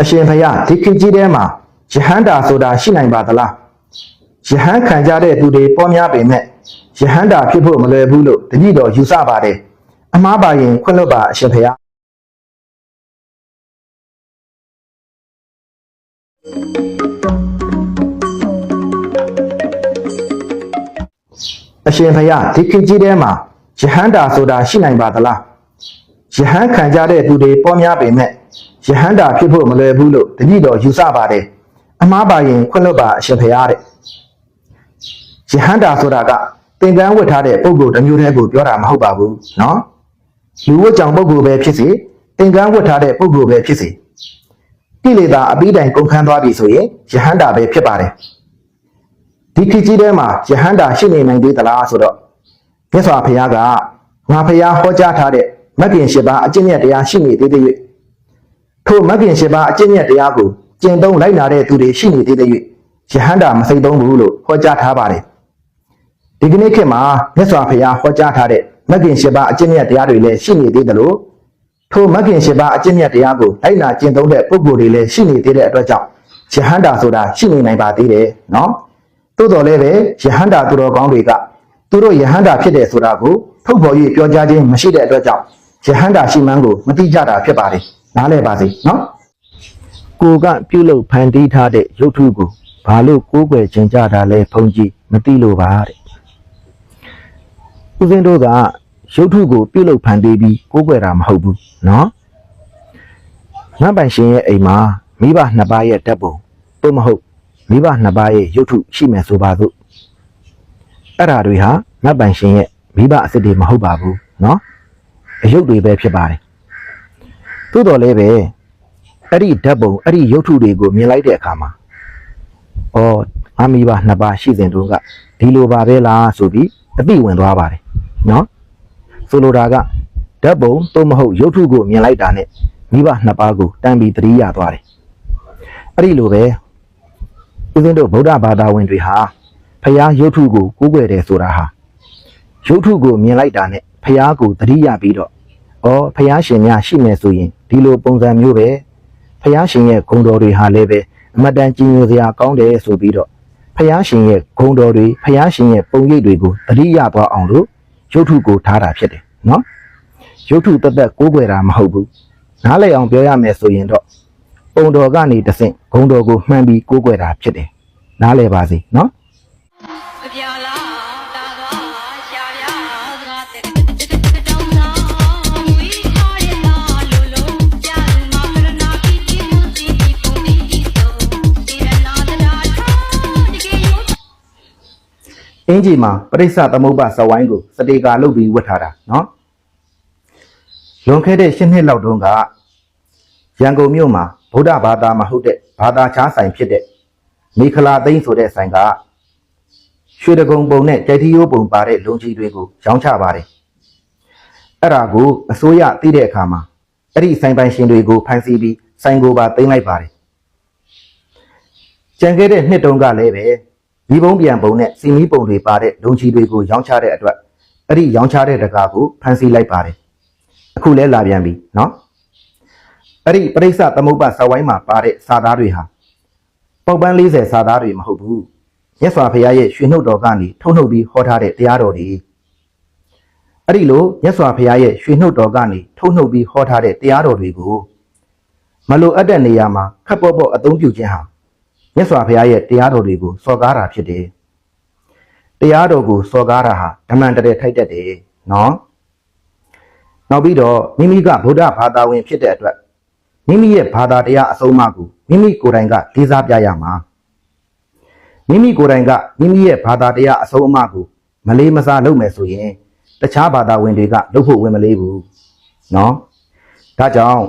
အရှင်ဖယားဒီခေတ်ကြီးထဲမှာယဟန္တာဆိုတာရှိနိုင်ပါသလားယဟန်ခံကြတဲ့သူတွေပေါ်များပေမဲ့ယဟန္တာဖြစ်ဖို့မလွယ်ဘူးလို့တတိတော်ယူဆပါတယ်အမှားပါရင်ခွင့်လွတ်ပါအရှင်ဖယားအရှင်ဖယားဒီခေတ်ကြီးထဲမှာယဟန္တာဆိုတာရှိနိုင်ပါသလားယဟန်ခံကြတဲ့သူတွေပေါ်များပေမဲ့ ယဟန္တာဖြစ်ဖို့မလွယ်ဘူးလို့တတိတော်ယူဆပါတယ်အမှားပါရင်ခွင့်လွတ်ပါအရှင်ဖရာတဲ့ယဟန္တာဆိုတာကသင်္ကန်းဝတ်ထားတဲ့ပုံကိုတစ်မျိုးတည်းကိုပြောတာမဟုတ်ပါဘူးနော်လူဝတ်ကြောင်ပုံကိုပဲဖြစ်စေသင်္ကန်းဝတ်ထားတဲ့ပုံကိုပဲဖြစ်စေကိလေသာအပိတိုင်ကုန်ခန်းသွားပြီဆိုရင်ယဟန္တာပဲဖြစ်ပါတယ်ဒီခေတ်ကြီးထဲမှာယဟန္တာရှိနေနိုင်သေးသလားဆိုတော့မြတ်စွာဘုရားကငါဘုရားဟောကြားထားတဲ့မဂ်ရင်၈ပါးအကျင့်မြတ်တရားရှိနေသေးသေး၍ ထိုမဂ်ကင်၈ပါးအကျင့်မြတ်တရားကိုကျင့်သုံးလိုက်နာတဲ့သူတွေရှိနေသေးတဲ့၍ယဟန္တာမစိတ်သုံးဘူးလို့ဟောကြားထားပါတယ်ဒီကနေ့ခေတ်မှာမြတ်စွာဘုရားဟောကြားထားတဲ့မဂ်ကင်၈ပါးအကျင့်မြတ်တရားတွေလည်းရှိနေသေးတယ်လို့ထိုမဂ်ကင်၈ပါးအကျင့်မြတ်တရားကိုလိုက်နာကျင့်သုံးတဲ့ပုဂ္ဂိုလ်တွေလည်းရှိနေသေးတဲ့အတွက်ကြောင့်ယဟန္တာဆိုတာရှိနေနိုင်ပါသေးတယ်နော်သို့တော်လည်းပဲယဟန္တာသူတော်ကောင်းတွေကသူတို့ယဟန္တာဖြစ်တယ်ဆိုတာကိုထုတ်ဖော်၍ပြောကြားခြင်းမရှိတဲ့အတွက်ကြောင့်ယဟန္တာရှိမှန်းကိုမသိကြတာဖြစ်ပါတယ် နားလည်ပါစေနော်ကိုကပြုလုပ်ဖန်တီးထားတဲ့ရုပ်ထုကိုဘာလို့ကိုးကွယ်ခြင်းကြတာလဲဖုန်ကြီးမသိလို့ပါတဲ့ဦးစင်းတို့ကရုပ်ထုကိုပြုလုပ်ဖန်တီးပြီးကိုးကွယ်တာမဟုတ်ဘူးနော်ငန်းပိုင်ရှင်ရဲ့အိမ်မှာမိဘနှစ်ပါးရဲ့ဓာတ်ပုံသို့မဟုတ်မိဘနှစ်ပါးရဲ့ရုပ်ထုရှိမယ်ဆိုပါစို့အဲ့ဓာတွေဟာငန်းပိုင်ရှင်ရဲ့မိဘအစ်စ်တွေမဟုတ်ပါဘူးနော်အယုတ်တွေပဲဖြစ်ပါတယ် သို့တော်လည်းပဲအဲ့ဒီဓာတ်ပုံအဲ့ဒီရုပ်ထုတွေကိုမြင်လိုက်တဲ့အခါမှာအော်ငါမိဘနှစ်ပါးရှိစဉ်တုန်းကဒီလိုပါပဲလားဆိုပြီးအသိဝင်သွားပါတယ်နော်ဆိုလိုတာကဓာတ်ပုံသို့မဟုတ်ရုပ်ထုကိုမြင်လိုက်တာနဲ့မိဘနှစ်ပါးကိုတန်ပြီးသတိရသွားတယ်အဲ့ဒီလိုပဲဦးဇင်းတို့ဗုဒ္ဓဘာသာဝင်တွေဟာဖျားရုပ်ထုကိုကိုးကွယ်တယ်ဆိုတာဟာရုပ်ထုကိုမြင်လိုက်တာနဲ့ဖျားကိုသတိရပြီးတော့ဩဖျားရှင်များရှိမယ်ဆိုရင် ဒီလိုပုံစံမျိုးပဲဖျားရှင်ရဲ့ဂုဏ်တော်တွေဟာလည်းပဲအမတန်ကြီးညိုစရာကောင်းတယ်ဆိုပြီးတော့ဖယားရှင်ရဲ့ဂုံတော်တွေဖယားရှင်ရဲ့ပုံရိပ်တွေကိုသတိရသွားအောင်လို့ရုပ်ထုကိုထားတာဖြစ်တယ်နော်ရုပ်ထုတက်တက်ကိုးကွယ်တာမဟုတ်ဘူးနားလည်အောင်ပြောရမယ်ဆိုရင်တော့ပုံတော်ကနေတဆင့်ဂုံတော်ကိုမှန်ပြီးကိုးကွယ်တာဖြစ်တယ်နားလည်ပါစေနော် အင်ကြီးမှာပရိစ္ဆသမုပ္ပါဇဝိုင်းကိုစတေကာလုပ်ပြီးဝတ်ထားတာနော်လွန်ခဲ့တဲ့၈နှစ်လောက်တုန်းကရန်ကုန်မြို့မှာဗုဒ္ဓဘာသာမဟုတ်တဲ့ဘာသာခြားဆိုင်ဖြစ်တဲ့မိခလာသိန်းဆိုတဲ့ဆိုင်ကရွှေတကုံပုံနဲ့ကြိုက်တီယိုးပုံပါတဲ့လုံကြီးတွေကိုရောင်းချပါတယ်အဲ့ဒါကိုအစိုးရသိတဲ့အခါမှာအဲ့ဒီဆိုင်ပိုင်ရှင်တွေကိုဖမ်းဆီးပြီးဆိုင်ကိုပါသိမ်းလိုက်ပါတယ်ကြံခဲ့တဲ့နှစ်တုန်းကလည်းပဲ ဒီပုံပြန်ပုံနဲ့စီမီပုံတွေပါတဲ့လုံချီတွေကိုရောင်းချတဲ့အတွက်အဲ့ဒီရောင်းချတဲ့တကားကိုဖန်ဆီးလိုက်ပါတယ်အခုလဲလာပြန်ပြီเนาะအဲ့ဒီပရိစ္ဆသမုပ္ပါဇဝိုင်းမှာပါတဲ့စာသားတွေဟာပေါက်ပန်း40စာသားတွေမဟုတ်ဘူးမြတ်စွာဘုရားရဲ့ရွှေနှုတ်တော်ကနေထုတ်နှုတ်ပြီးဟောထားတဲ့တရားတော်တွေအဲ့ဒီလိုမြတ်စွာဘုရားရဲ့ရွှေနှုတ်တော်ကနေထုတ်နှုတ်ပြီးဟောထားတဲ့တရားတော်တွေကိုမလိုအပ်တဲ့နေရာမှာခပ်ပေါ့ပေါ့အသုံးပြုခြင်းဟာ မြတ်စွာဘုရားရဲ့တရားတော်တွေကိုစော်ကားတာဖြစ်တယ်။တရားတော်ကိုစော်ကားတာဟာဓမ္မန်တည်းထိုက်တတ်တယ်နော်။နောက်ပြီးတော့မိမိကဗုဒ္ဓဘာသာဝင်ဖြစ်တဲ့အတွက်မိမိရဲ့ဘာသာတရားအဆုံးအမကိုမိမိကိုယ်တိုင်ကလေးစားပြရမှာ။မိမိကိုယ်တိုင်ကမိမိရဲ့ဘာသာတရားအဆုံးအမကိုမလေးမစားလုပ်မယ်ဆိုရင်တခြားဘာသာဝင်တွေကလုပ်ဖို့ဝင်မလေးဘူး။နော်။ဒါကြောင့်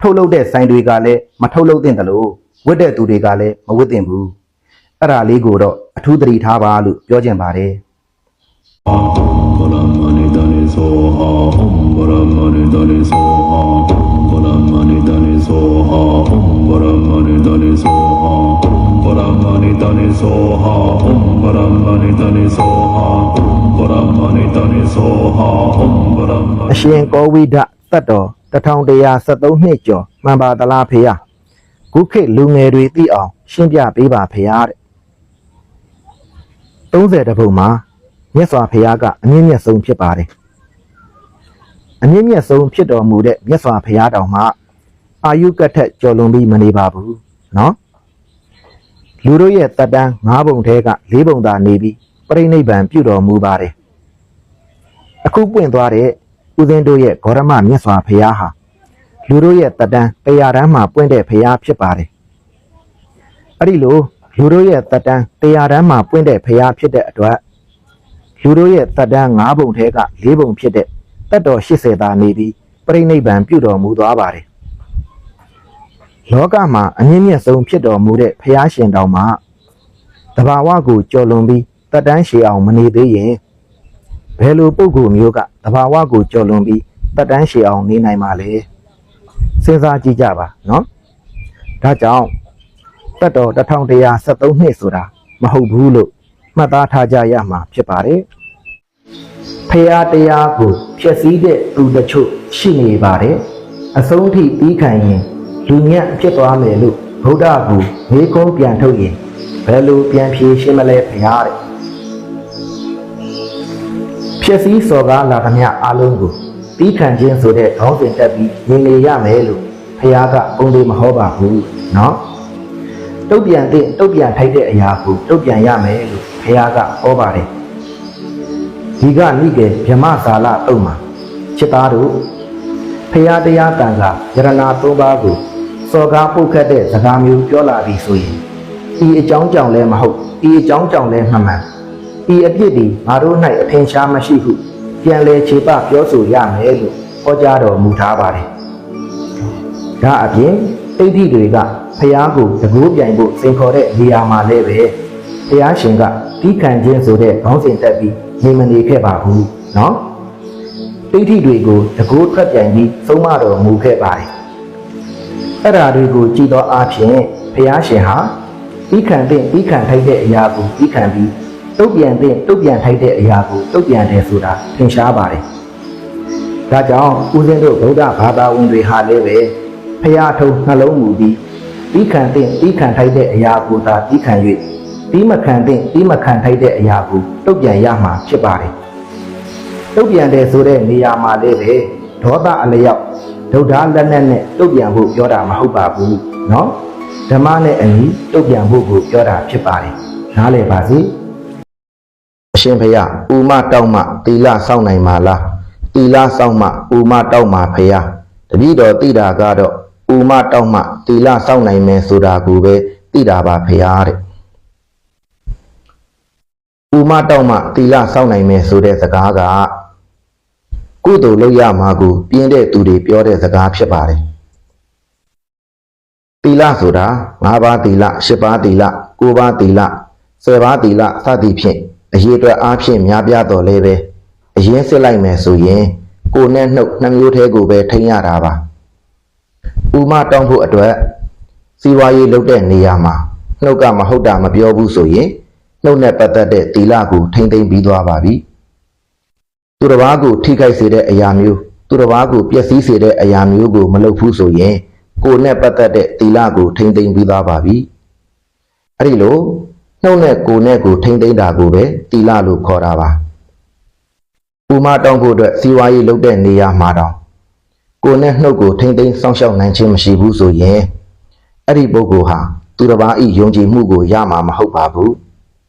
ထုတ်လုပ်တဲ့ဆိုင်တွေကလည်းမထုတ်လုပ်သင့်တယ်လို့ ဝတ်တဲ့သူတွေကလည်းမဝတ်သင့်ဘူးအဲ့ဒါလေးကိုတော့အထူးသတိထားပါလို့ပြောချင်ပါတယ် Brahmani Dani Soha Om Brahmani Dani Soha Om Brahmani Dani Soha Om Brahmani Dani Soha Om Brahmani Dani Soha Om Brahmani Dani Soha Om Brahmani Dani Soha Om Brahmani အရှင်ကောဝိဒတတ်တော်တ1173နှစ်ကျော်မှန်ပါသလားဖေယ ခုခေတ်လူငယ်တွေသိအောင် ရှင်းပြပေးပါဖေယတဲ့30တပုံမှာမြတ်စွာဘုရားကအမြင့်မြတ်ဆုံးဖြစ်ပါတယ်အမြင့်မြတ်ဆုံးဖြစ်တော်မူတဲ့မြတ်စွာဘုရားတော်မှာအာယုကထက်ကျော်လွန်ပြီးမနေပါဘူးနော်လူတို့ရဲ့တက်တန်း၅ပုံထဲက၄ပုံသာနေပြီးပြိဋိဘံပြုတော်မူပါတယ်အခုပွင့်သွားတဲ့ဦးဇင်းတို့ရဲ့ဂေါရမမြတ်စွာဘုရားဟာ လူတို့ရဲ့တက်တန်းတရားတန်းမှာပွင့်တဲ့ဘုရားဖြစ်ပါတယ်အဲ့ဒီလိုလူတို့ရဲ့တက်တန်းတရားတန်းမှာပွင့်တဲ့ဘုရားဖြစ်တဲ့အတွက်လူတို့ရဲ့တက်တန်း၅ပုံထဲက၄ပုံဖြစ်တဲ့တက်တော်80သာနေပြီးပြိဋိဘံပြုတော်မူသွားပါတယ်လောကမှာအမြင့်မြတ်ဆုံးဖြစ်တော်မူတဲ့ဖျားရှင်တော်မှာတဘာဝကိုကြော်လွန်ပြီးတတ်တန်းရှည်အောင်မနေသေးရင်ဘယ်လိုပုဂ္ဂိုလ်မျိုးကတဘာဝကိုကြော်လွန်ပြီးတတ်တန်းရှည်အောင်နေနိုင်မှာလဲ စဉ်းစားကြည့်ကြပါနော်ဒါကြောင့်တတ်တော်1173နှစ်ဆိုတာမဟုတ်ဘူးလို့မှတ်သားထားကြရမှာဖြစ်ပါတယ်ဖျားတရားကိုဖျက်ဆီးတဲ့သူတချို့ရှိနေပါတယ်အဆုံးထိပြီးခံရင်လူညံ့ဖြစ်သွားမယ်လို့ဗုဒ္ဓကူမေကုံးပြန်ထုတ်ရင်ဘယ်လိုပြန်ဖြေရှင်းမလဲဖရားတဲ့ဖြစ်စည်းစော်ကားလာသမျှအလုံးကို ပြီးခံခြင်းဆိုတဲ့ခေါင်းစဉ်တက်ပြီးမြင်လေရမယ်လို့ဖရားကပုံလေးမဟောပါဘူးเนาะတုတ်ပြန်တဲ့တုတ်ပြန်ထိုက်တဲ့အရာကိုတုတ်ပြန်ရမယ်လို့ဖရားကဟောပါတယ်ဒီကနိကေဗြဟ္မဇာလတုတ်မှာချစ်သားတို့ ဖရာတရားတန်ခါယရနာ၃ပါးကိုစော်ကားပုတ်ခတ်တဲ့စကားမျိုးပြောလာပြီဆိုရင်ဒီအကြောင်းကြောင့်လည်းမဟုတ်ဒီအကြောင်းကြောင့်လည်းမှန်မှန်ဒီအပြစ်ဒီငါတို့၌အထင်ရှားမရှိဟု ပြန်လဲခြေပပြောဆိုရမယ်လို့ဟောကြားတော်မူထားပါတယ်။ဒါအပြင်အိဋ္ဌိတွေကဖရာကိုတကူပြိုင်ဖို့စိန်ခေါ်တဲ့နေရာမှာလည်းပဲဖရာရှင်ကဒီခံခြင်းဆိုတဲ့ခေါင်းစဉ်တက်ပြီးနေမနေခဲ့ပါဘူးเนาะ တိဋ္ဌိတွေကိုတကူထွက်ပြန်ပြီးသုံးမတော်မူခဲ့ပါတယ်။အဲ့ဓာတွေကိုကြည်သောအားဖြင့်ဘုရားရှင်ဟာပြီးခံတဲ့ပြီးခံထိုက်တဲ့အရာကိုပြီးခံပြီး တုတ်ပြန်တဲ့တုတ်ပြန်ထိုက်တဲ့အရာကိုတုတ်ပြန်တယ်ဆိုတာသင်ရှားပါတယ်။ဒါကြောင့်ဦးဇင်းတို့ဗုဒ္ဓဘာသာဝင်တွေဟာလည်းပဲဘုရားထုံနှလုံးမူပြီးပြီးခံတဲ့ပြီးခံထိုက်တဲ့အရာကိုသာပြီးခံ၍ပြီးမခံတဲ့ပြီးမခံထိုက်တဲ့အရာကိုတုတ်ပြန်ရမှာဖြစ်ပါတယ်။ တုတ်ပြန်တယ်ဆိုတဲ့နေရာမှာလေးပဲဒေါသအလျောက်ဒုဒ္ဓလက်နဲ့နဲ့တုတ်ပြန်ဖို့ပြောတာမဟုတ်ပါဘူးเนาะဓမ္မနဲ့အညီတုတ်ပြန်ဖို့ကိုပြောတာဖြစ်ပါတယ်နားလည်ပါစေအ ရှင်ဖေယဥမတောက်မှတီလစောင့်နိုင်မှာလားတီလစောင့်မှဥမတောက်မှဖေယတပည့်တော်တိတာကတော့ဥမတောက်မှတီလစောင့်နိုင်မယ်ဆိုတာကိုပဲတိတာပါဖေယတဲ့ဥမတောက်မှတီလစောင့်နိုင်မယ်ဆိုတဲ့စကားကကုသိုလ်လုပ်ရမှာကိုပြင်းတဲ့သူတွေပြောတဲ့စကားဖြစ်ပါတယ်တီလဆိုတာ၅ပါးတီလ၈ပါးတီလ၉ပါးတီလ၁၀ပါးတီလစသည်ဖြင့် အရေးအတွက်အားဖြင့်များပြားတော်လဲပဲအရင်စစ်လိုက်မယ်ဆိုရင်ကိုယ်နဲ့နှုတ်နှမျိုးသေးကိုပဲထိန်းရတာပါဥမတောင်းဖို့အတွက်စီဝါရေးလုပ်တဲ့နေရာမှာနှုတ်ကမဟုတ်တာမပြောဘူးဆိုရင်နှုတ်နဲ့ပတ်သက်တဲ့သီလကိုထိမ့်သိမ့်ပြီးသွားပါပြီ။သူတစ်ပါးကိုထိခိုက်စေတဲ့အရာမျိုးသူတစ်ပါးကိုပျက်စီးစေတဲ့အရာမျိုးကိုမလုပ်ဘူးဆိုရင်ကိုယ်နဲ့ပတ်သက်တဲ့သီလကိုထိမ့်သိမ့်ပြီးသွားပါပြီ။အဲ့ဒီလို နှုတ်နဲ့ကိုယ်နဲ့ကိုထိမ့်သိမ့်တာကိုပဲသီလလို့ခေါ်တာပါ။ဥမာတောင်းဖို့အတွက်စီဝါရေးလုပ်တဲ့နေရာမှာတောင်ကိုယ်နဲ့နှုတ်ကိုထိမ့်သိမ့်စောင့်ရှောက်နိုင်ခြင်းမရှိဘူးဆိုရင်အဲ့ဒီပုဂ္ဂိုလ်ဟာသူတစ်ပါးဤယုံကြည်မှုကိုရမှာမဟုတ်ပါဘူး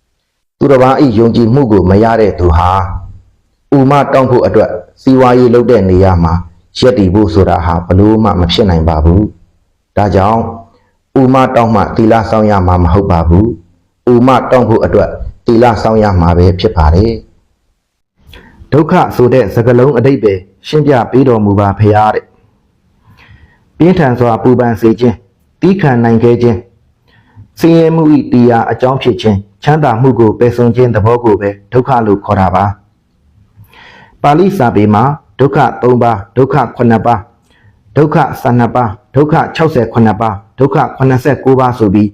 ။သူတစ်ပါးဤယုံကြည်မှုကိုမရတဲ့သူဟာဥမတောင်းဖို့အတွက်စီဝါရေးလုပ်တဲ့နေရာမှာရက်တည်ဖို့ဆိုတာဟာဘလို့မှမဖြစ်နိုင်ပါဘူး။ဒါကြောင့်ဥမတောင်းမှသီလဆောင်ရမှာမဟုတ်ပါဘူး။ ဥမတောင်းဖို့အတွက်သီလဆောင်ရမှာပဲဖြစ်ပါတယ်။ဒုက္ခဆိုတဲ့စကားလုံးအတိတ်ပဲရှင်းပြပေးတော်မူပါဖရာတဲ့။ပြင်းထန်စွာပူပန်စေခြင်းတီးခံနိုင်ခဲ့ခြင်းဆင်းရဲမှုဤတရားအကြောင်းဖြစ်ခြင်းချမ်းသာမှုကိုပယ်စွန်ခြင်းသဘောကိုပဲဒုက္ခလို့ခေါ်တာပါပါဠိစာပေမှာဒုက္ခ၃ပါးဒုက္ခ9ပါးဒုက္ခ12ပါးဒုက္ခ68ပါးဒုက္ခ89ပါးဆိုပြီး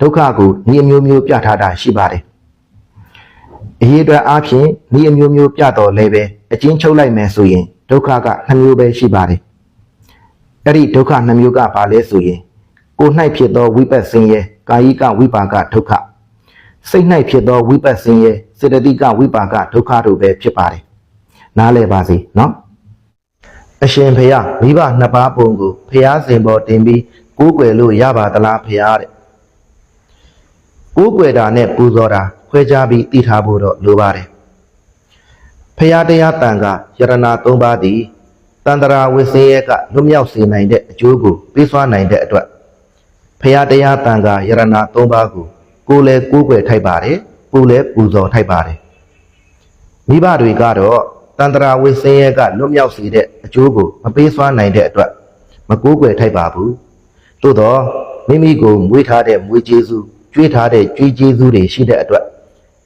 ဒုက္ခကိုဤအမျိုးမျိုးပြထားတာရှိပါတယ်အရေးအတွက်အားဖြင့်ဤအမျိုးမျိုးပြတော်လဲပဲအချင်းချုပ်လိုက်မယ်ဆိုရင်ဒုက္ခက2မျိုးပဲရှိပါတယ်အဲ့ဒီဒုက္ခနှမျိုးကဘာလဲဆိုရင်ကိုယ်၌ဖြစ်သောဝိပတ်စင်ရဲ့ကာယိကဝိပါကဒုက္ခစိတ်၌ဖြစ်သောဝိပတ်စင်ရဲ့စေတသိကဝိပါကဒုက္ခတို့ပဲဖြစ်ပါတယ်နားလည်ပါစေနော်အရှင်ဖေယမိဘနှစ်ပါးပုံကိုဖျားစင်ပေါ်တင်ပြီးကိုးကွယ်လို့ရပါသလားဖျားတဲ့ ကိုးကွယ်တာနဲ့ပူဇော်တာခွဲခြားပြီးသိထားဖို့တော့လိုပါတယ်ဖျားတရားတန်ခါယရနာ၃ပါးသည်တန္တရာဝိစင်းရဲ့ကလွတ်မြောက်စေနိုင်တဲ့အကျိုးကိုပေးစွာနိုင်တဲ့အတွက်ဖျားတရားတန်ခါယရနာ၃ပါးကိုကိုယ်လည်းကိုးကွယ်ထိုက်ပါတယ်ကိုယ်လည်းပူဇော်ထိုက်ပါတယ်မိဘတွေကတော့တန္တရာဝိစင်းရဲကလွတ်မြောက်စေတဲ့အကျိုးကိုမပေးစွမ်းနိုင်တဲ့အတွက်မကိုးကွယ်ထိုက်ပါဘူးသို့တော့မိမိကိုမွေးထားတဲ့မွေးကျေးဇူး ကျွေးထားတဲ့ကျွေးကျေးဇူးတွေရှိတဲ့အတွက်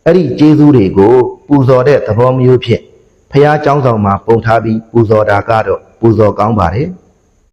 အဲ့ဒီကျေးဇူးတွေကိုပူဇော်တဲ့သဘောမျိုးဖြင့်ဖះเจ้าဆောင်မှာပုံထားပြီးပူဇော်တာကတော့ပူဇော်ကောင်းပါတယ်